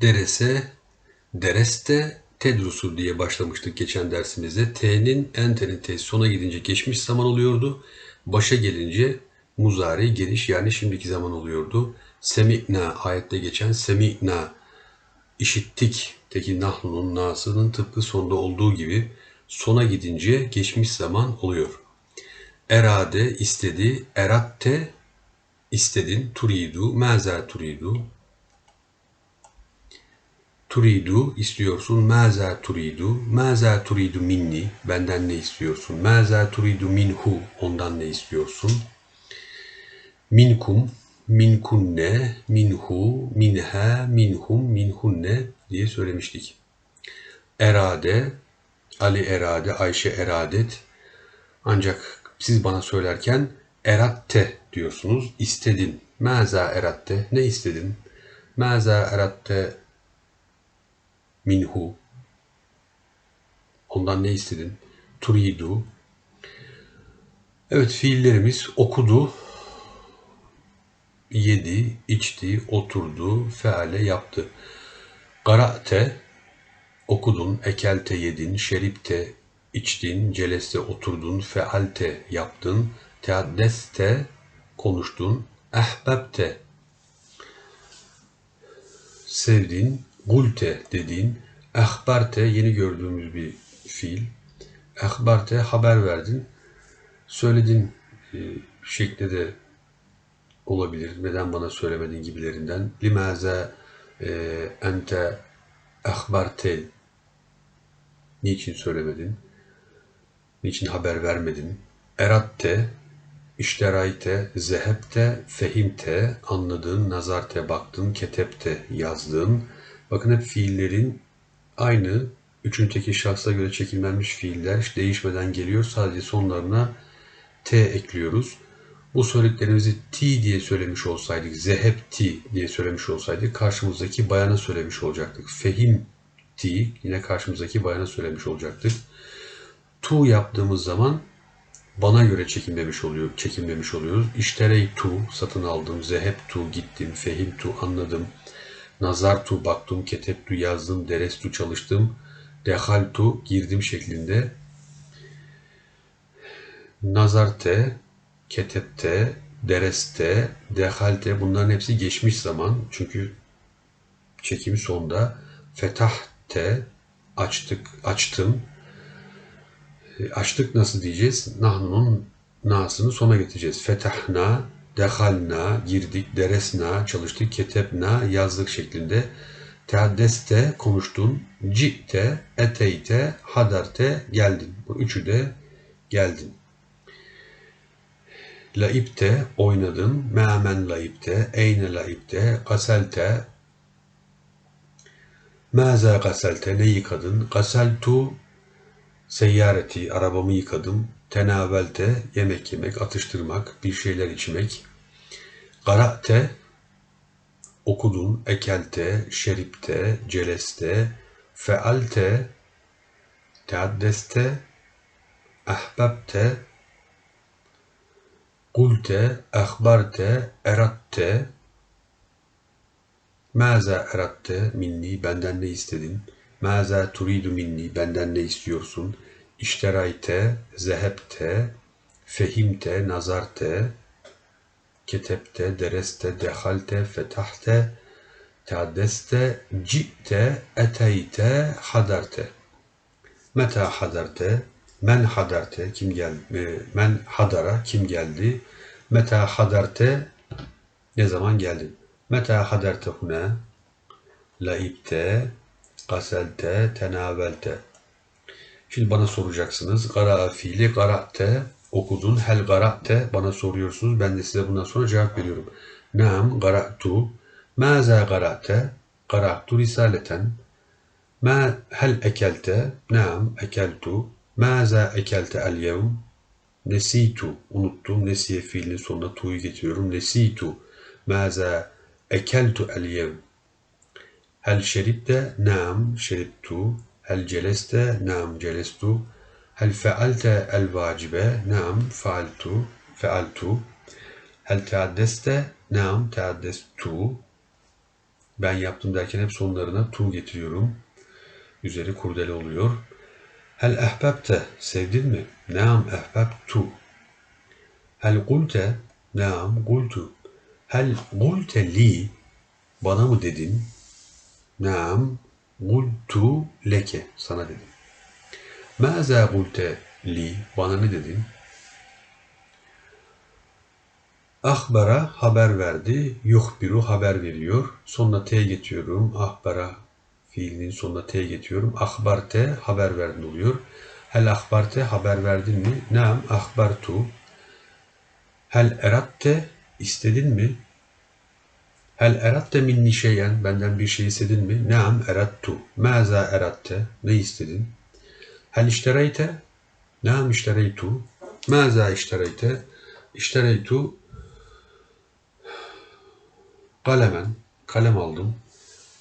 derese, dereste, tedrusu diye başlamıştık geçen dersimizde. T'nin, entenin T'si sona gidince geçmiş zaman oluyordu. Başa gelince muzari geniş yani şimdiki zaman oluyordu. Semi'na ayette geçen semi'na işittik teki nahlunun nasının tıpkı sonda olduğu gibi sona gidince geçmiş zaman oluyor. Erade istedi, eratte istedin, turidu, meza turidu, turidu istiyorsun, meza turidu, meza turidu minni, benden ne istiyorsun, meza turidu minhu, ondan ne istiyorsun, minkum, minkunne, minhu, minha, minhum, minhunne diye söylemiştik. Erade, Ali erade, Ayşe eradet. Ancak siz bana söylerken eratte diyorsunuz. İstedin. Meza eratte. Ne istedin? Meza eratte minhu. Ondan ne istedin? Turidu. Evet fiillerimiz okudu, yedi, içti, oturdu, feale yaptı. Gara'te okudun, ekelte yedin, şeripte içtin, celeste oturdun, fealte yaptın, teaddeste konuştun, ehbebte sevdin, gulte dedin, ehbarte yeni gördüğümüz bir fiil. Ehbarte haber verdin, söyledin e, şekli de olabilir. Neden bana söylemedin gibilerinden. Limaze e, ente ehbarte niçin söylemedin? Niçin haber vermedin? Eratte, işterayte, zehepte, fehimte, anladın, nazarte, baktın, ketepte, yazdın. Bakın hep fiillerin aynı, üçüncü tekil şahsa göre çekilmemiş fiiller değişmeden geliyor. Sadece sonlarına t ekliyoruz. Bu söylediklerimizi ti diye söylemiş olsaydık, zehepti diye söylemiş olsaydık karşımızdaki bayana söylemiş olacaktık. Fehim ti yine karşımızdaki bayana söylemiş olacaktık. Tu yaptığımız zaman bana göre çekilmemiş oluyor, çekilmemiş oluyoruz. İşterey tu satın aldım, zehep tu gittim, fehim tu anladım, nazar tu baktım, ketep tu yazdım, deres tu çalıştım, dehal tu girdim şeklinde. Nazarte, ketepte, dereste, dehalte bunların hepsi geçmiş zaman. Çünkü çekimi sonda fetahte açtık, açtım. E, açtık nasıl diyeceğiz? Nahnu'nun nasını sona getireceğiz. Fetahna, dehalna, girdik, deresna, çalıştık, ketebna, yazdık şeklinde. Teaddeste konuştun, ci'te, eteyte, hadarte geldin. Bu üçü de geldin. Laipte oynadın, me'men laipte, eyne laipte, gaselte, Mâzâ gaselte ne yıkadın? Gaseltu seyyareti arabamı yıkadım. Tenavelte yemek yemek, atıştırmak, bir şeyler içmek. Gara'te okudun, ekelte, şeripte, celeste, fealte, teaddeste, ahbabte, kulte, ahbarte, eratte, Mâzâ eratte minni, benden ne istedin? Mâzâ turidu minni, benden ne istiyorsun? İşterayte, zehebte, fehimte, nazarte, ketepte, dereste, dehalte, fetahte, teaddeste, ci'te, eteyte, hadarte. Meta hadarte, men hadarte, kim geldi? Men hadara, kim geldi? Meta hadarte, ne zaman geldin? Meta haderte hune, laibte, gaselte, tenavelte. Şimdi bana soracaksınız. Gara fiili gara'te okudun. Hel gara'te bana soruyorsunuz. Ben de size bundan sonra cevap veriyorum. Naam gara'tu. Maza gara'te? Gara'tu risaleten. Ma hel ekelte? Naam ekeltu. Maza ekelte el yevm? Nesitu. Unuttum. Nesiye fiilinin sonuna tu'yu getiriyorum. Nesitu. Maza ekeltu el yevm. Hel şeripte? Naam şeriptu. Hel celeste? Naam celestu. Hel fealte el vacibe? Naam faaltu. Fealtu. Hel teaddeste? Naam. Ben yaptım derken hep sonlarına tu getiriyorum. Üzeri kurdele oluyor. Hel ehbebte sevdin mi? Naam ehbebtu. Hel gulte? Naam gultu. Hel gulte li? Bana mı dedin? Naam gultu leke. Sana dedim. Maza gulte li? Bana ne dedin? Ahbara haber verdi. Yuhbiru haber veriyor. Sonuna T getiriyorum. Ahbara fiilinin sonuna T getiriyorum. Ahbarte haber verdin oluyor. Hel ahbarte haber verdin mi? Naam ahbartu. Hel eratte istedin mi? Hel eratte minni şeyen benden bir şey istedin mi? Naam erattu. Maza eratte ne istedin? Hel iştereyte? Naam iştereytu. Maza iştereyte? İştereytu Kalemen, kalem aldım.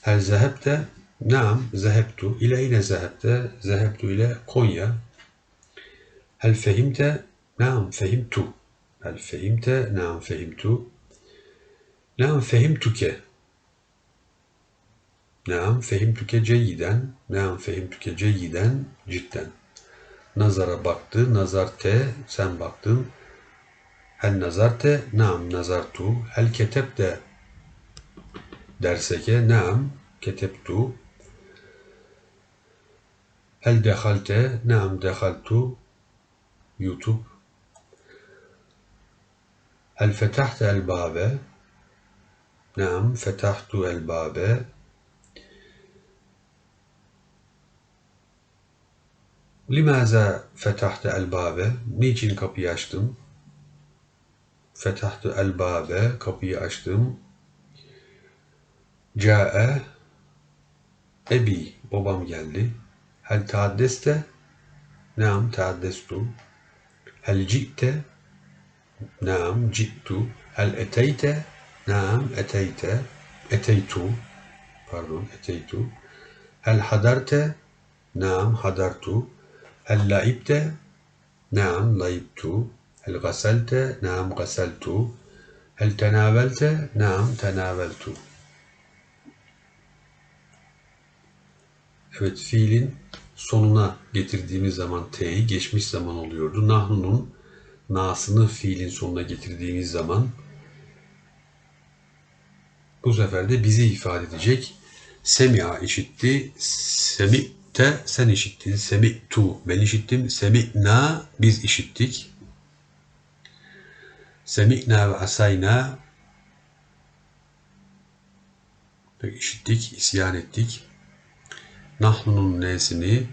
Hel zehebte, naam zehebtu. İle yine zehebte, zehebtu ile Konya. Hel fehimte, naam fehimtu. Hel fehimte, naam fehimtu. Naam fehimtuke. Naam fehimtuke ceyyiden. Naam fehimtuke ceyyiden cidden. Nazara baktı. Nazarte sen baktın. Hel nazarte naam nazartu. Hel ketebte derseke naam ketebtu. Hel dehalte naam dehaltu. YouTube. Hel fetahte el babe. Naam fetahtu el babe. Limaza fetahte el babe? Niçin kapıyı açtın? Fetahtu el babe, kapıyı açtım. Ca'e ebi, babam geldi. Hel taaddeste? Naam taaddestu. Hel ci'te? Naam ci'tu. Hel eteyte? Naam eteyte, eteytu, pardon eteytu. Hel hadarte, naam hadartu. Hel laibte, naam laibtu. Hel gaselte, naam gaseltu. Hel tenavelte, naam tenaveltu. Evet fiilin sonuna getirdiğimiz zaman t'yi geçmiş zaman oluyordu. Nahnu'nun nasını fiilin sonuna getirdiğimiz zaman bu sefer de bizi ifade edecek. Semi'a işitti. Semi'te sen işittin. Semi'tu ben işittim. Semi'na biz işittik. Semi'na ve asayna işittik, isyan ettik. Nahnu'nun nesini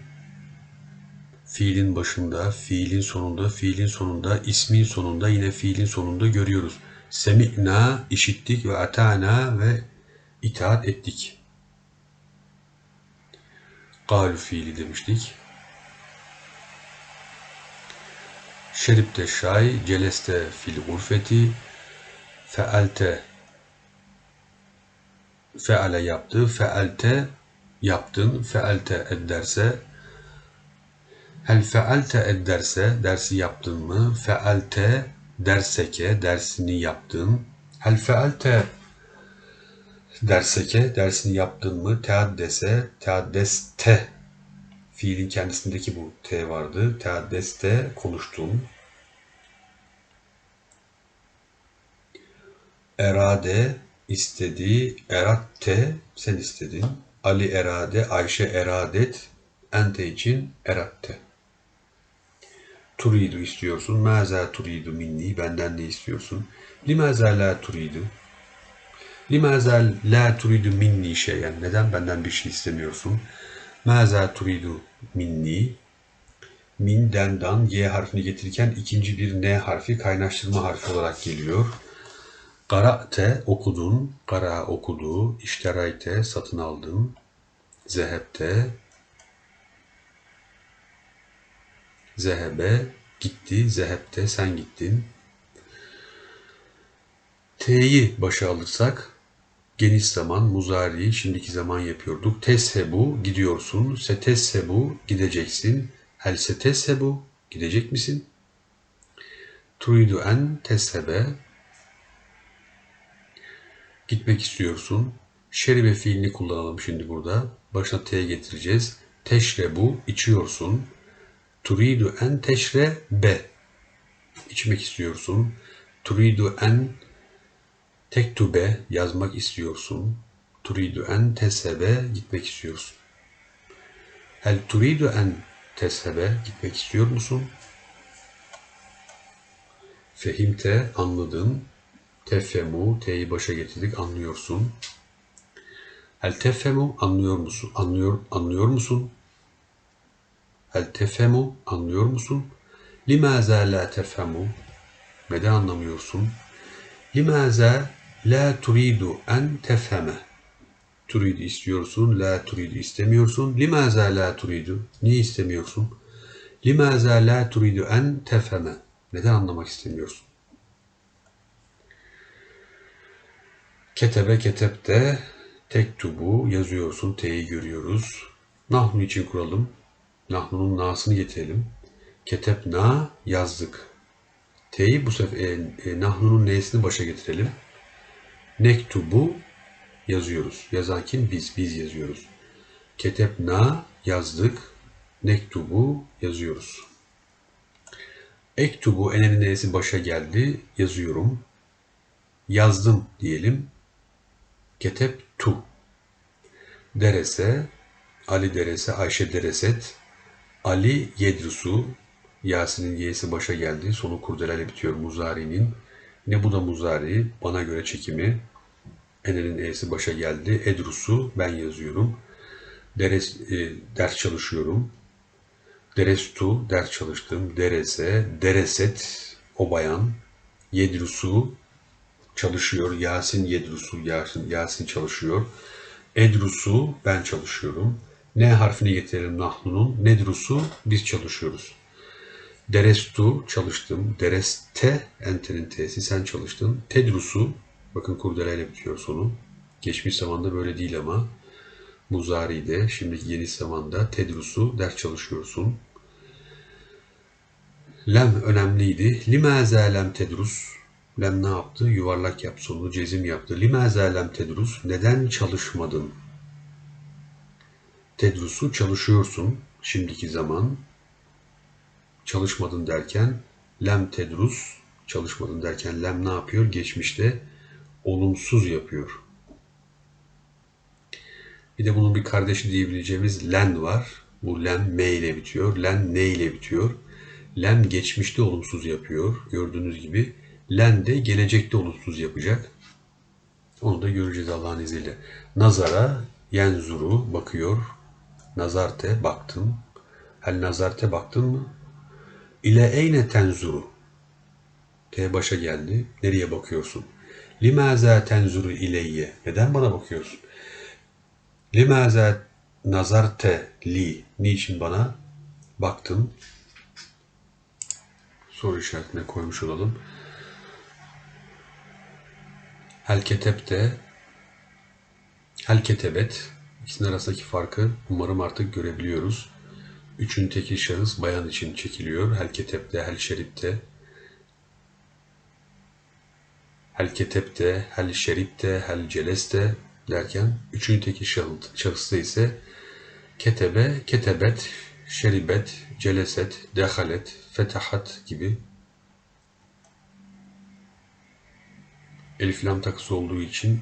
fiilin başında, fiilin sonunda, fiilin sonunda, ismin sonunda, yine fiilin sonunda görüyoruz. Semi'na işittik ve atana ve itaat ettik. Galu fiili demiştik. Şeripte şay, celeste fil gurfeti, fealte feale yaptı, fealte yaptın, fealte ederse hel fealte ederse dersi yaptın mı? Fealte derseke dersini yaptın. Hel fealte derseke dersini yaptın mı? Teaddese teaddeste fiilin kendisindeki bu T vardı. Teaddeste konuştun. Erade istedi. Eratte sen istedin. Ali erade, Ayşe eradet. Ente için eratte. Turidu istiyorsun. Maza turidu minni. Benden ne istiyorsun? Limaza la turidu. Limaza la turidu minni şeyen. Neden benden bir şey istemiyorsun? Maza turidu minni. Min, dendan, y harfini getirirken ikinci bir n harfi kaynaştırma harfi olarak geliyor. Qara'te okudun, qara okudu, işterayte satın aldın, zehebte, zehebe gitti, zehebte sen gittin. T'yi başa alırsak geniş zaman, muzari, şimdiki zaman yapıyorduk. Teshebu gidiyorsun, seteshebu gideceksin. Hel seteshebu gidecek misin? Turidu en teshebe gitmek istiyorsun. Şeribe fiilini kullanalım şimdi burada. Başına T getireceğiz. Teşrebu içiyorsun. Turidu en teşrebe içmek istiyorsun. Turidu en tektube yazmak istiyorsun. Turidu en tesebe gitmek istiyorsun. Hel turidu en tesebe gitmek istiyor musun? Fehimte anladın. Tefemu T'yi başa getirdik anlıyorsun. Hel tefemu anlıyor musun? Anlıyor anlıyor musun? Hel tefemu anlıyor musun? Limaza la tefemu neden anlamıyorsun? Limaza la turidu en tefheme Turidu istiyorsun, la turidu istemiyorsun. Limaza la turidu? Niye istemiyorsun? Limaza la turidu en tefheme Neden anlamak istemiyorsun? Ketebe ketepte tektubu yazıyorsun. T'yi görüyoruz. Nahnu için kuralım. Nahnu'nun na'sını getirelim. Ketebna yazdık. T'yi bu sefer e, e, Nahnu'nun n'sini başa getirelim. Nektubu yazıyoruz. Yazan kim? Biz. Biz yazıyoruz. Ketebna yazdık. Nektubu yazıyoruz. Ektubu enenin n'si başa geldi. Yazıyorum. Yazdım diyelim. Ketep tu. Derese, Ali derese, Ayşe dereset, Ali yedrusu, Yasin'in y'si başa geldi. Sonu kurdeleyle bitiyor muzari'nin. Ne bu da muzari, bana göre çekimi. Ene'nin e'si başa geldi. Edrusu ben yazıyorum. Deres, e, ders çalışıyorum. Derestu ders çalıştım. Derese, dereset o bayan. Yedrusu çalışıyor. Yasin Yedrusu, Yasin, Yasin çalışıyor. Edrusu ben çalışıyorum. Ne harfini getirelim Nahnu'nun. Nedrusu biz çalışıyoruz. Derestu çalıştım. Dereste entenin t'si sen çalıştın. Tedrusu bakın kurdeleyle bitiyor sonu. Geçmiş zamanda böyle değil ama Muzari'de şimdiki yeni zamanda tedrusu ders çalışıyorsun. Lem önemliydi. Limaza lem tedrus Lem ne yaptı? Yuvarlak yaptı. Sonunu cezim yaptı. Limaza lem tedrus. Neden çalışmadın? Tedrusu çalışıyorsun. Şimdiki zaman. Çalışmadın derken lem tedrus. Çalışmadın derken lem ne yapıyor? Geçmişte olumsuz yapıyor. Bir de bunun bir kardeşi diyebileceğimiz len var. Bu len m ile bitiyor. Len ne ile bitiyor. Lem geçmişte olumsuz yapıyor. Gördüğünüz gibi Len de gelecekte olumsuz yapacak. Onu da göreceğiz Allah'ın izniyle. Nazara yenzuru bakıyor. Nazarte baktım. Hel nazarte baktın mı? İle eyne tenzuru. T başa geldi. Nereye bakıyorsun? Limaza tenzuru ileyye. Neden bana bakıyorsun? Limaza nazarte li. Niçin bana baktın? Soru işaretine koymuş olalım. Hel ketebte, hel ketebet. İkisinin arasındaki farkı umarım artık görebiliyoruz. Üçün tekil şahıs bayan için çekiliyor. Hel ketebte, hel şeripte. Hel ketebte, hel şeripte, hel celeste derken üçüncü tekil şahısta ise ketebe, ketebet, şeribet, celeset, dehalet, fetahat gibi elif lam takısı olduğu için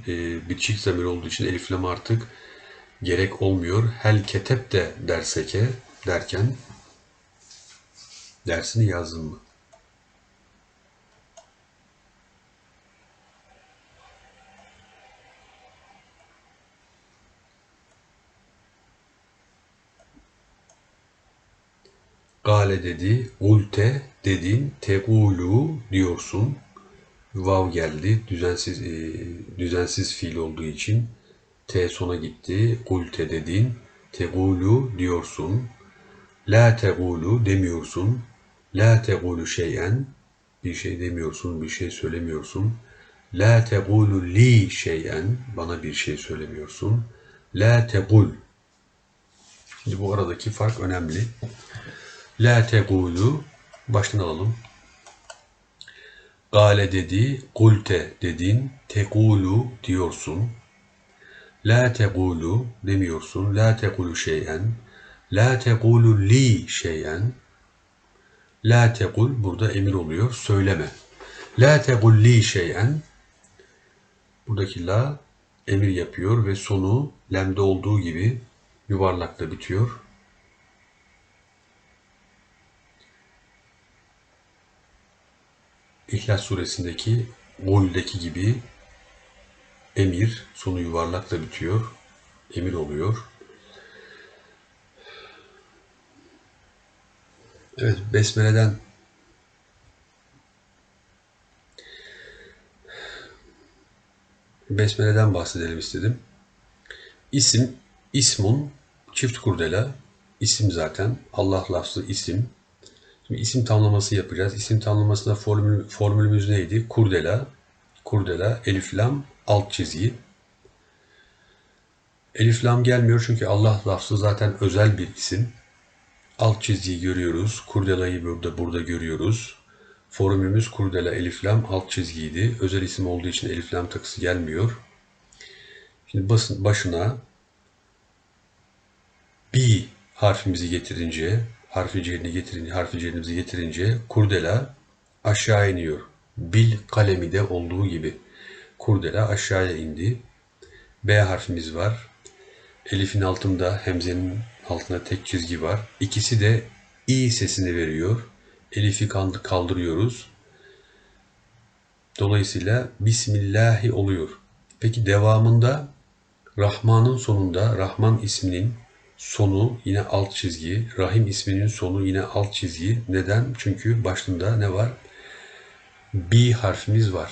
e, çift zamir olduğu için elif lam artık gerek olmuyor. Hel ketep de derseke derken dersini yazdın mı? Gale dedi, ulte dedin, tegulu diyorsun vav geldi. Düzensiz e, düzensiz fiil olduğu için t sona gitti. Kulte dedin. Tegulu diyorsun. La tegulu demiyorsun. La tegulu şeyen bir şey demiyorsun, bir şey söylemiyorsun. La tegulu li şeyen bana bir şey söylemiyorsun. La tegul Şimdi bu aradaki fark önemli. La tegulu baştan alalım. Gale dedi, kulte dedin, tekulu diyorsun. La tegulu demiyorsun. La tegulu şeyen. La tegulu li şeyen. La tegul burada emir oluyor. Söyleme. La tegul li şeyen. Buradaki la emir yapıyor ve sonu lemde olduğu gibi yuvarlakla bitiyor. İhlas suresindeki Gul'deki gibi emir sonu yuvarlakla bitiyor. Emir oluyor. Evet, Besmele'den Besmele'den bahsedelim istedim. İsim, ismun, çift kurdela, isim zaten, Allah lafzı isim. Şimdi isim tamlaması yapacağız. İsim tamlamasında formül, formülümüz neydi? Kurdela, kurdela, elif lam, alt çizgi. Elif lam gelmiyor çünkü Allah lafzı zaten özel bir isim. Alt çizgiyi görüyoruz. Kurdelayı burada burada görüyoruz. Formümüz kurdela elif lam alt çizgiydi. Özel isim olduğu için elif lam takısı gelmiyor. Şimdi basın, başına bi harfimizi getirince, harfi cerini getirince, harfi cerimizi getirince kurdela aşağı iniyor. Bil kalemi de olduğu gibi. Kurdela aşağıya indi. B harfimiz var. Elif'in altında hemzenin altında tek çizgi var. İkisi de i sesini veriyor. Elif'i kaldırıyoruz. Dolayısıyla Bismillahi oluyor. Peki devamında Rahman'ın sonunda Rahman isminin sonu yine alt çizgi, Rahim isminin sonu yine alt çizgi. Neden? Çünkü başında ne var? Bi harfimiz var.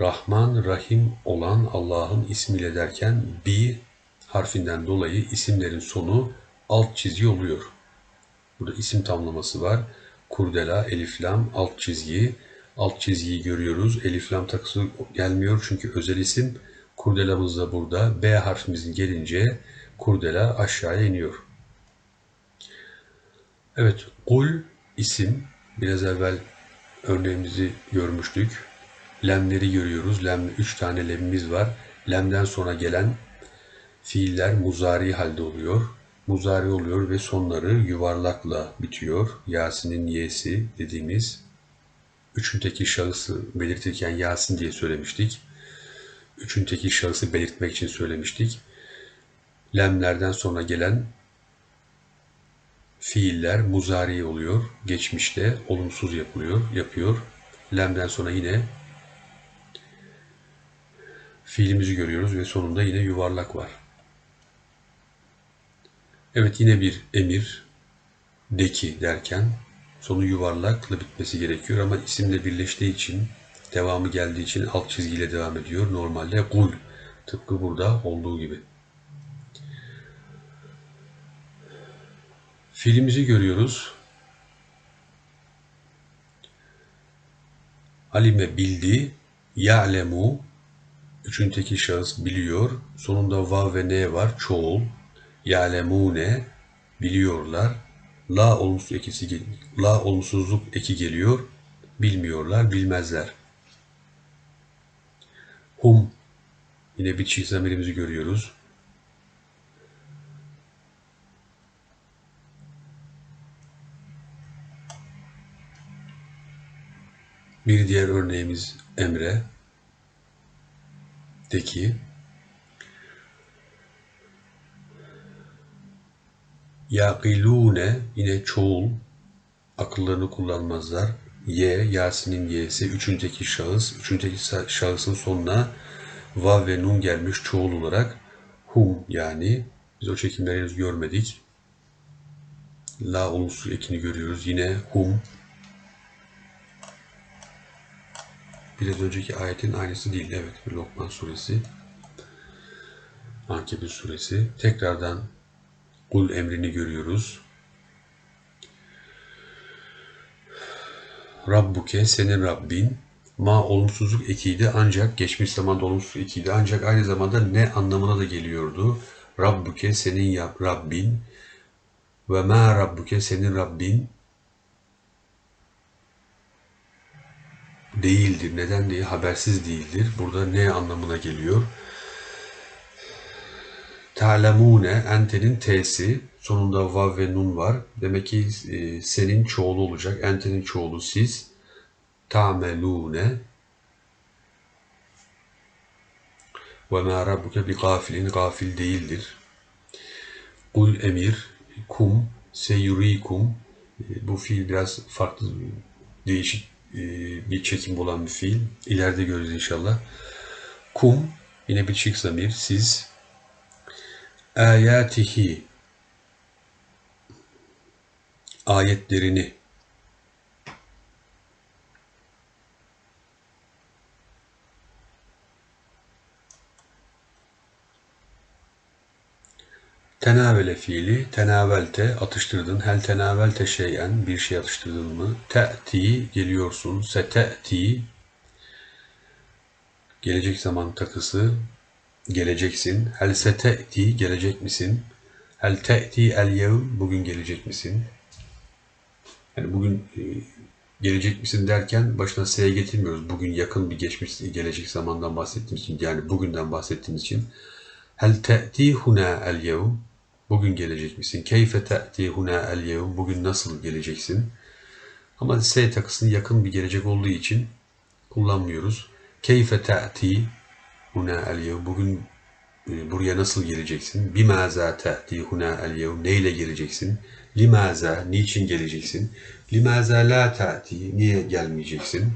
Rahman, Rahim olan Allah'ın ismiyle derken bi harfinden dolayı isimlerin sonu alt çizgi oluyor. Burada isim tamlaması var. Kurdela, eliflam, alt çizgi. Alt çizgiyi görüyoruz. Eliflam takısı gelmiyor çünkü özel isim. Kurdelamız da burada. B harfimizin gelince kurdela aşağıya iniyor. Evet, kul isim. Biraz evvel örneğimizi görmüştük. Lemleri görüyoruz. Lem, üç tane lemimiz var. Lemden sonra gelen fiiller muzari halde oluyor. Muzari oluyor ve sonları yuvarlakla bitiyor. Yasin'in y'si dediğimiz. Üçün teki şahısı belirtirken Yasin diye söylemiştik. Üçün teki şahısı belirtmek için söylemiştik. Lemlerden sonra gelen fiiller muzari oluyor. Geçmişte olumsuz yapılıyor, yapıyor. Lemden sonra yine fiilimizi görüyoruz ve sonunda yine yuvarlak var. Evet yine bir emir deki derken sonu yuvarlakla bitmesi gerekiyor ama isimle birleştiği için devamı geldiği için alt çizgiyle devam ediyor. Normalde kul tıpkı burada olduğu gibi. Filimizi görüyoruz. Alime bildi, ya'lemu Üçüncü tekil şahıs biliyor. Sonunda vav ve ne var? Çoğul. Ya'lemune biliyorlar. La olumsuz ekisi la olumsuzluk eki geliyor. Bilmiyorlar, bilmezler. Hum yine bir çift zamirimizi görüyoruz. Bir diğer örneğimiz Emre deki Yaqilune yine çoğul akıllarını kullanmazlar. Y, Yasin'in y'si üçünceki şahıs. Üçünceki şahısın sonuna vav ve nun gelmiş çoğul olarak hum yani biz o çekimleri görmedik. La unsur ekini görüyoruz. Yine hum. Biraz önceki ayetin aynısı değil. Evet, Lokman suresi. Ankebut suresi. Tekrardan kul emrini görüyoruz. Rabbuke senin Rabbin ma olumsuzluk ekiydi ancak geçmiş zamanda olumsuzluk ekiydi ancak aynı zamanda ne anlamına da geliyordu. Rabbuke senin Rabbin ve ma Rabbuke senin Rabbin değildir. Neden diye habersiz değildir. Burada ne anlamına geliyor? Ta'lemune entenin t'si sonunda vav ve nun var. Demek ki e, senin çoğulu olacak. Entenin çoğulu siz. Ta'melune ve ma rabbuke bi gafilin gafil değildir. Kul emir kum seyurikum e, bu fiil biraz farklı değişik bir çekim olan bir fiil. İleride görürüz inşallah. Kum yine bir çift zamir siz ayatihi ayetlerini Tenavele fiili, tenavelte atıştırdın, hel tenavelte şeyen bir şey atıştırdın mı? Te'ti geliyorsun, se te'ti gelecek zaman takısı, geleceksin. Hel se te'ti gelecek misin? Hel te'ti el yevm bugün gelecek misin? Yani bugün e, gelecek misin derken başına s'ye getirmiyoruz. Bugün yakın bir geçmiş gelecek zamandan bahsettiğimiz için yani bugünden bahsettiğimiz için Hel te'ti huna el yevm Bugün gelecek misin? Keyfe te'ti huna el yevm Bugün nasıl geleceksin? Ama S takısını yakın bir gelecek olduğu için kullanmıyoruz. Keyfe te'ti huna el yevm Bugün e, buraya nasıl geleceksin? Bimaza te'ti huna el yevm Neyle geleceksin? Limaza, niçin geleceksin? Limaza la te'ti, niye gelmeyeceksin?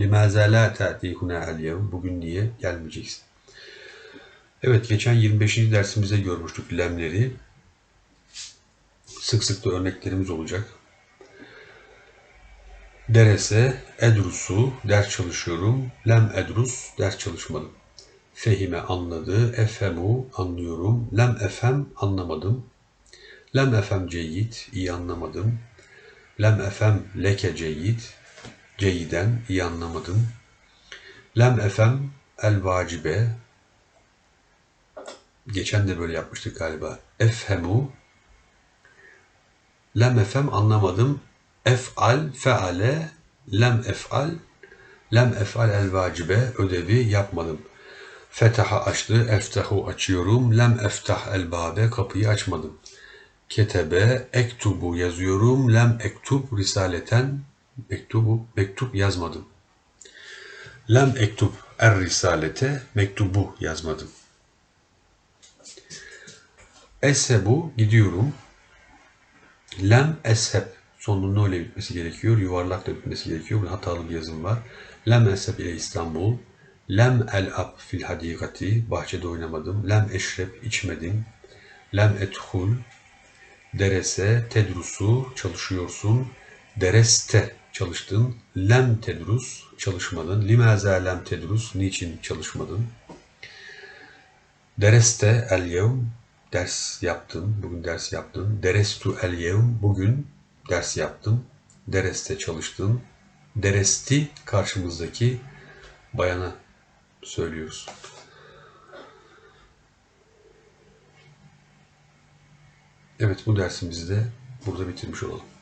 Limaza la te'ti huna el yevm Bugün niye gelmeyeceksin? Evet, geçen 25. dersimizde görmüştük lemleri. Sık sık da örneklerimiz olacak. Derese, edrusu, ders çalışıyorum. Lem edrus, ders çalışmadım. Fehime anladı, efemu, anlıyorum. Lem efem, anlamadım. Lem efem ceyit, iyi anlamadım. Lem efem leke ceyit, ceyiden, iyi anlamadım. Lem efem el vacibe, Geçen de böyle yapmıştık galiba. Efhemu lem efem anlamadım. Ef'al feale lem ef'al lem ef'al el vacibe ödevi yapmadım. Fetaha açtı, eftahu açıyorum. Lem eftah el babe kapıyı açmadım. Ketebe ektubu yazıyorum. Lem ektub risaleten mektubu mektup yazmadım. Lem ektub er risalete mektubu yazmadım. Eshebu gidiyorum. Lem esheb sonunun öyle bitmesi gerekiyor. Yuvarlakla bitmesi gerekiyor. Burada hatalı bir yazım var. Lem esheb ile İstanbul. Lem el ab fil hadikati. Bahçede oynamadım. Lem eşreb içmedim. Lem ethul derese tedrusu çalışıyorsun. Dereste çalıştın. Lem tedrus çalışmadın. Limaza lem tedrus niçin çalışmadın? Dereste el yevm ders yaptın, bugün ders yaptın. Derestu el yevm, bugün ders yaptım. Dereste çalıştın. Deresti karşımızdaki bayana söylüyoruz. Evet bu dersimizi de burada bitirmiş olalım.